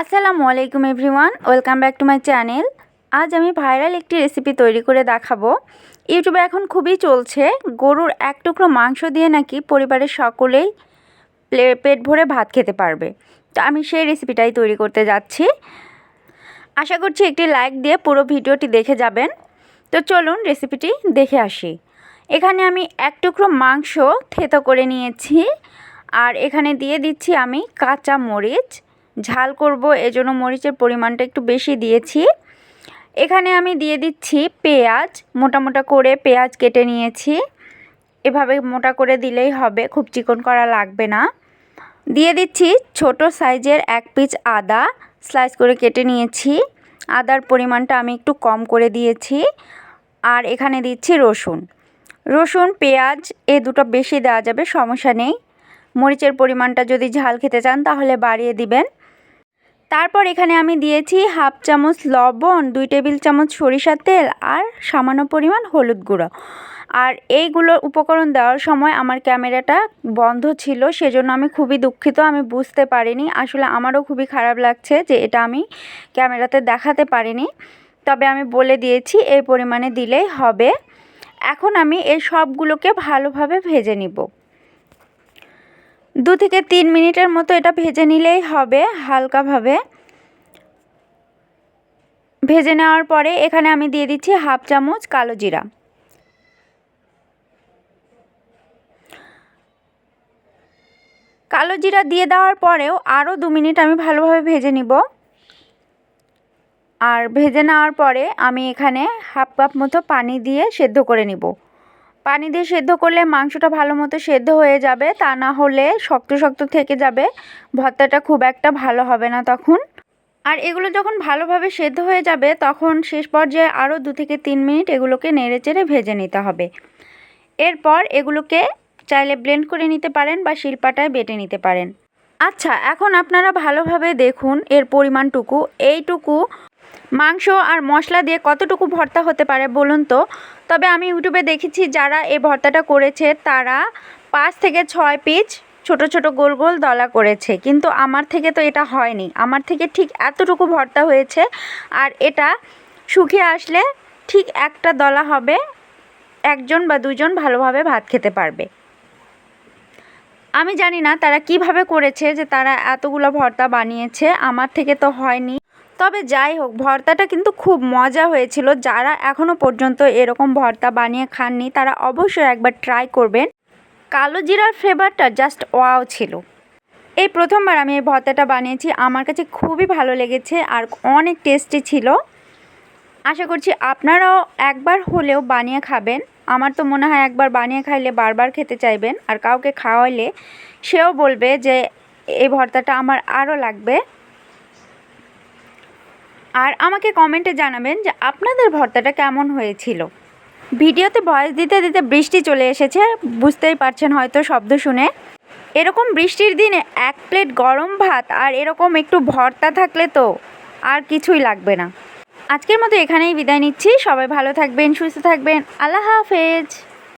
আসসালামু আলাইকুম everyone, welcome back to my channel. আজ আমি ভাইরাল একটি রেসিপি তৈরি করে দেখাবো। ইউটিউবে এখন খুবই চলছে, গরুর এক টুকরো মাংস দিয়ে নাকি পরিবারের সকলেই পেট ভরে ভাত খেতে পারবে। তো আমি সেই রেসিপিটাই তৈরি করতে যাচ্ছি। আশা করছি একটি লাইক দিয়ে পুরো ভিডিওটি দেখে যাবেন। তো চলুন রেসিপিটি দেখে আসি। এখানে আমি এক টুকরো মাংস থেতো করে নিয়েছি, আর এখানে দিয়ে দিচ্ছি আমি কাঁচা মরিচ ঝাল করব, এজন্য মরিচের পরিমাণটা একটু বেশি দিয়েছি। এখানে আমি দিয়ে দিচ্ছি পেঁয়াজ, মোটা মোটা করে পেঁয়াজ কেটে নিয়েছি। এভাবে মোটা করে দিলেই হবে, খুব চিকন করা লাগবে না। দিয়ে দিচ্ছি ছোট সাইজের এক পিস আদা, স্লাইস করে কেটে নিয়েছি। আদার পরিমাণটা আমি একটু কম করে দিয়েছি। আর এখানে দিচ্ছি রসুন। রসুন, পেঁয়াজ, এ দুটো বেশি দেওয়া যাবে, সমস্যা নেই। মরিচের পরিমাণটা যদি ঝাল খেতে চান, তাহলে বাড়িয়ে দিবেন। তারপর এখানে আমি দিয়েছি হাফ চামচ লবণ, দুই টেবিল চামচ সরিষার তেল আর সামান্য পরিমাণ হলুদ গুঁড়ো। আর এইগুলো উপকরণ দেওয়ার সময় আমার ক্যামেরাটা বন্ধ ছিল, সেজন্য আমি খুবই দুঃখিত, আমি বুঝতে পারিনি। আসলে আমারও খুবই খারাপ লাগছে যে এটা আমি ক্যামেরাতে দেখাতে পারিনি। তবে আমি বলে দিয়েছি, এই পরিমাণে দিলেই হবে। এখন আমি এই সবগুলোকে ভালোভাবে ভেজে নিব। দু থেকে তিন মিনিটের মতো এটা ভেজে নিলেই হবে হালকাভাবে। ভেজে নেওয়ার পরে এখানে আমি দিয়ে দিচ্ছি হাফ চামচ কালো জিরা। কালো জিরা দিয়ে দেওয়ার পরেও আরও দু মিনিট আমি ভালোভাবে ভেজে নিব। আর ভেজে নেওয়ার পরে আমি এখানে হাফ কাপ মতো পানি দিয়ে সেদ্ধ করে নিব। পানি দিয়ে সেদ্ধ করলে মাংসটা ভালো মতো সেদ্ধ হয়ে যাবে। তা না হলে শক্ত শক্ত থেকে যাবে। ভর্তাটা খুব একটা ভালো হবে না তখন। আর এগুলো যখন ভালোভাবে সেদ্ধ হয়ে যাবে, তখন শেষ পর্যায়ে আরও দু থেকে তিন মিনিট এগুলোকে নেড়ে চেড়ে ভেজে নিতে হবে। এরপর এগুলোকে চাইলে ব্লেন্ড করে নিতে পারেন বা শিলপাটায় বেটে নিতে পারেন। আচ্ছা এখন আপনারা ভালোভাবে দেখুন এর পরিমাণটুকু। এইটুকু মাংস আর মশলা দিয়ে কতটুকু ভর্তা হতে পারে বলুন তো? তবে আমি ইউটিউবে দেখেছি যারা এই ভর্তাটা করেছে, তারা পাঁচ থেকে ছয় পিচ ছোট ছোট গোল গোল দলা করেছে। কিন্তু আমার থেকে তো এটা হয়নি। আমার থেকে ঠিক এতটুকু ভর্তা হয়েছে আর এটা শুকিয়ে আসলে ঠিক একটা দলা হবে, একজন বা দুজন ভালোভাবে ভাত খেতে পারবে। আমি জানি না তারা কীভাবে করেছে যে তারা এতগুলো ভর্তা বানিয়েছে। আমার থেকে তো হয়নি। তবে যাই হোক, ভর্তাটা কিন্তু খুব মজা হয়েছিল। যারা এখনও পর্যন্ত এরকম ভর্তা বানিয়ে খাননি, তারা অবশ্যই একবার ট্রাই করবেন। কালো জিরার ফ্লেভারটা জাস্ট ওয়াও ছিল। এই প্রথমবার আমি এই ভর্তাটা বানিয়েছি। আমার কাছে খুবই ভালো লেগেছে আর অনেক টেস্টি ছিল। আশা করছি আপনারাও একবার হলেও বানিয়ে খাবেন। আমার তো মনে হয় একবার বানিয়ে খাইলে বারবার খেতে চাইবেন। আর কাউকে খাওয়াইলে সেও বলবে যে, এই ভর্তাটা আমার আরও লাগবে। আর আমাকে কমেন্টে জানাবেন যে আপনাদের ভর্তাটা কেমন হয়েছিল। ভিডিওতে ভয়েস দিতে দিতে বৃষ্টি চলে এসেছে, বুঝতেই পারছেন হয়তো শব্দ শুনে। এরকম বৃষ্টির দিনে এক প্লেট গরম ভাত আর এরকম একটু ভর্তা থাকলে তো আর কিছুই লাগবে না। আজকের মতো এখানেই বিদায় নিচ্ছি। সবাই ভালো থাকবেন, সুস্থ থাকবেন। আল্লাহ হাফেজ।